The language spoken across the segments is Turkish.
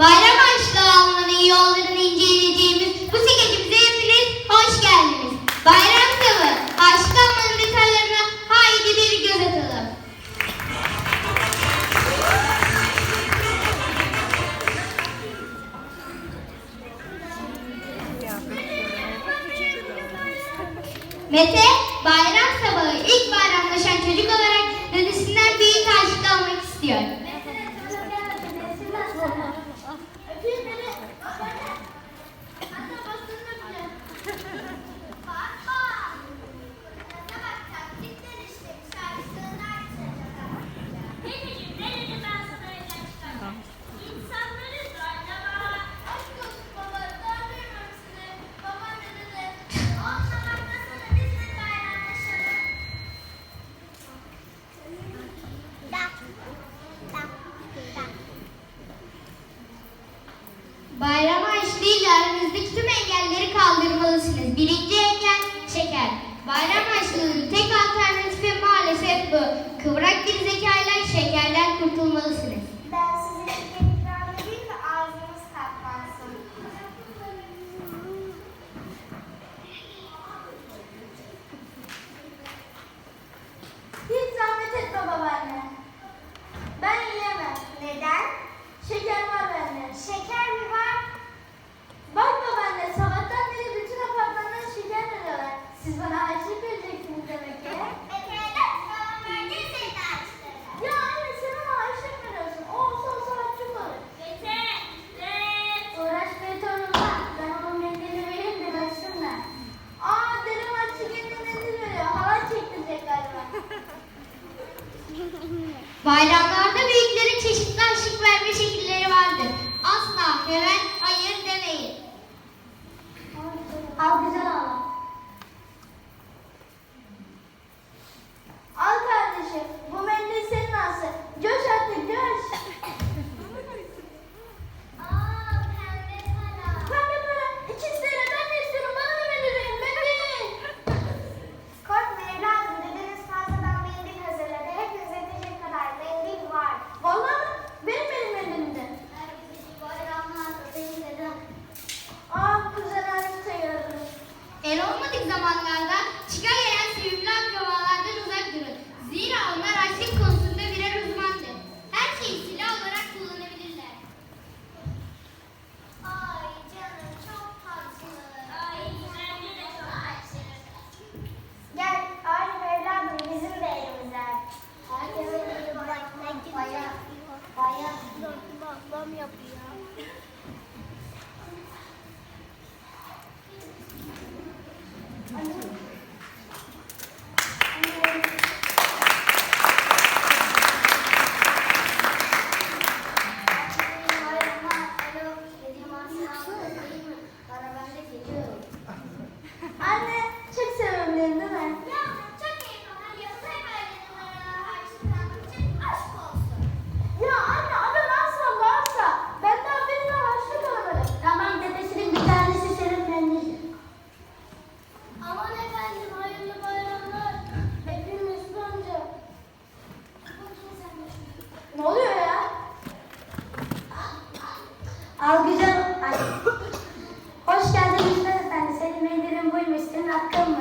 Bayram aşkı almanın yollarını inceleyeceğimiz bu skeçimize hepiniz hoş geldiniz. Bayram savı, aşkı almanın detaylarına haydi bir göz atalım. Mete, bayram sabahı ilk bayramlaşan çocuk olarak Bayram harçlığının tek alternatifi maalesef bu. Kıvrak bir zekayla şekerden kurtulmalısınız. Ben sizi babam yapıyor. Al güzel. Hoş geldin Müslüman Efendi. Senin meydanın buymuş. Senin hakkın mı?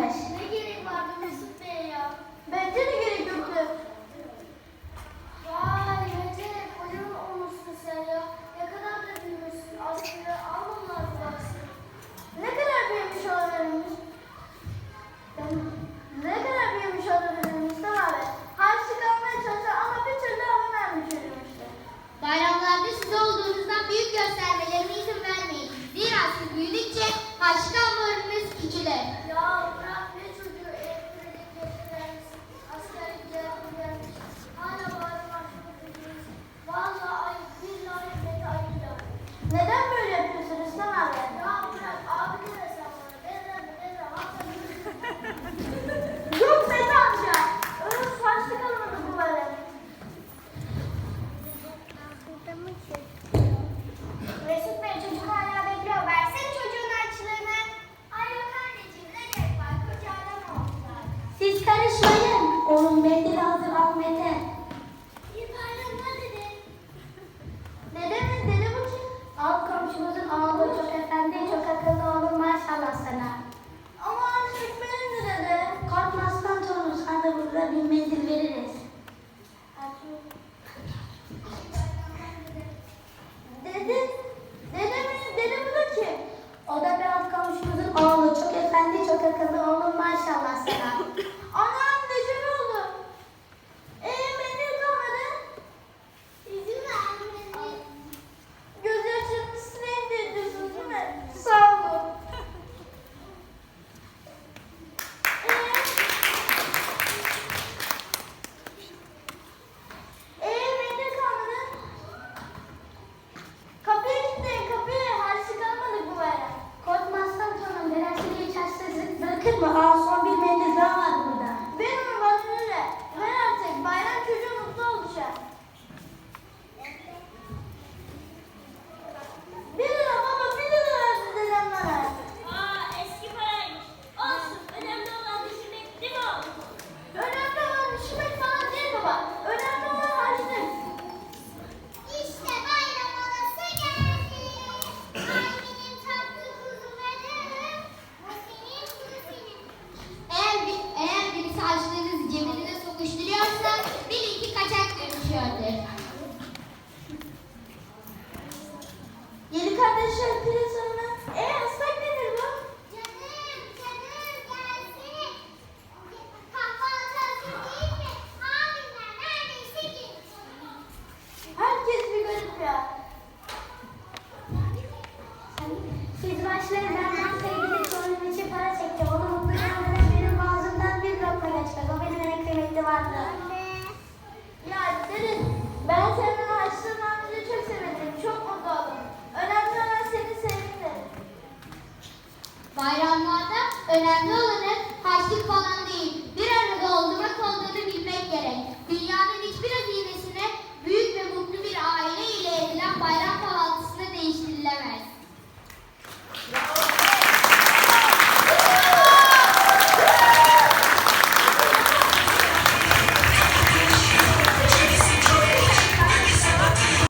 Biz karışmayın. Oğlum mendil hazır Ahmet'e. bırakır mı? Aa son ben Ankara'ya gidip sorunum için para çekeceğim. Onu mutlu görmeden benim bir lokma kaçacak. O benim en kıymetli Ya Deniz ben senin açtığın amcayı çok sevindim. Çok mutlu oldum. Önemli olan seni sevindi. Bayramlarda önemli olan